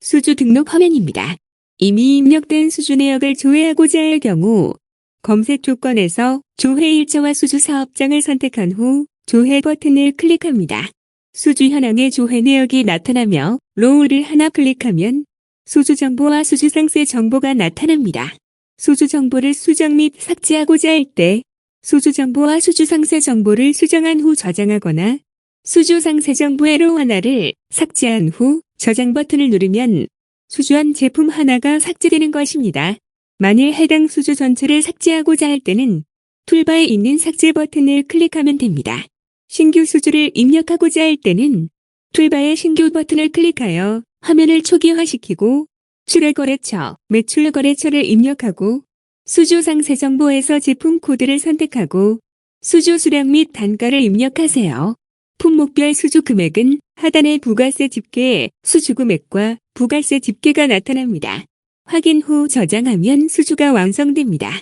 수주 등록 화면입니다. 이미 입력된 수주 내역을 조회하고자 할 경우 검색 조건에서 조회 일자와 수주 사업장을 선택한 후 조회 버튼을 클릭합니다. 수주 현황의 조회 내역이 나타나며 로우를 하나 클릭하면 수주 정보와 수주 상세 정보가 나타납니다. 수주 정보를 수정 및 삭제하고자 할 때 수주 정보와 수주 상세 정보를 수정한 후 저장하거나 수주 상 세 정보의 로 하나를 삭제한 후 저장 버튼을 누르면 수주한 제품 하나가 삭제되는 것입니다. 만일 해당 수주 전체를 삭제하고자 할 때는 툴바에 있는 삭제 버튼을 클릭하면 됩니다. 신규 수주를 입력하고자 할 때는 툴바의 신규 버튼을 클릭하여 화면을 초기화시키고 출혈거래처, 매출거래처를 입력하고 수주 상 세 정보에서 제품 코드를 선택하고 수주 수량 및 단가를 입력하세요. 품목별 수주 금액은 하단의 부가세 집계에 수주 금액과 부가세 집계가 나타납니다. 확인 후 저장하면 수주가 완성됩니다.